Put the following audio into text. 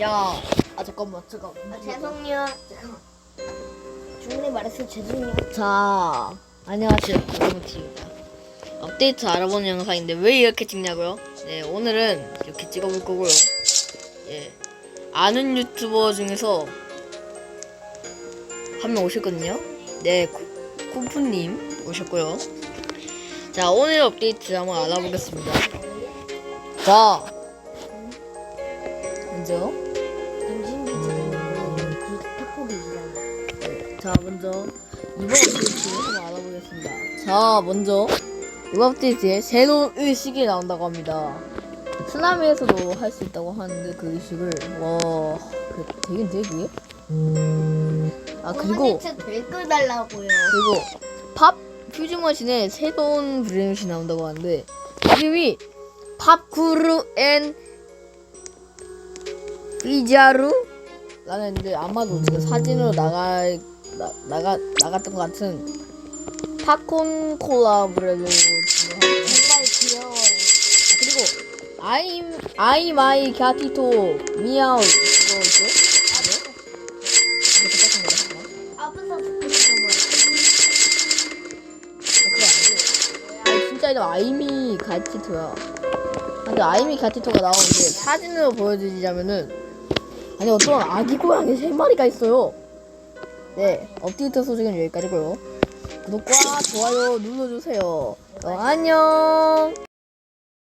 자, 아 잠깐만, 잠깐. 아, 죄송해요. 중간에 말했어요. 죄송해요. 자, 안녕하세요. 고무티입니다. 업데이트 알아보는 영상인데 왜 이렇게 찍냐고요? 네, 오늘은 이렇게 찍어볼 거고요. 예, 아는 유튜버 중에서 한 명 오셨거든요. 네, 코- 코프님 오셨고요. 자, 오늘 업데이트 한번 알아보겠습니다. 자, 먼저 탁구기잖아. 네, 자 먼저 이번 업데이트 한번 알아보겠습니다. 자 먼저 이번 업데이트에 새로운 의식이 나온다고 합니다. 쓰나미에서도 할 수 있다고 하는데 그 의식을 와 그, 되긴데 그게? 아 그리고 댓글 달라고요. 그리고 팝 퓨즈머신에 새로운 브레이시 나온다고 하는데 이름이 팝쿠르 앤 피자루 라는 했는데 아마도 지금 사진으로 나가 나, 나가 나갔던 것 같은 팝콘 콜라보레로 지금 정말 귀여워요. 아, 그리고 아이 아이 마이 갸티토 있죠? 그거? 이거 잠깐만. 앞에서 듣는 아, 아니고. 아니, 진짜 이름 아이미 가티토야. 근데 아이미 가티토가 나오는데 사진으로 보여드리자면은 아니 어떤 아기 고양이 세 마리가 있어요. 네, 업데이트 소식은 여기까지고요. 구독과 좋아요 눌러주세요. 어, 안녕.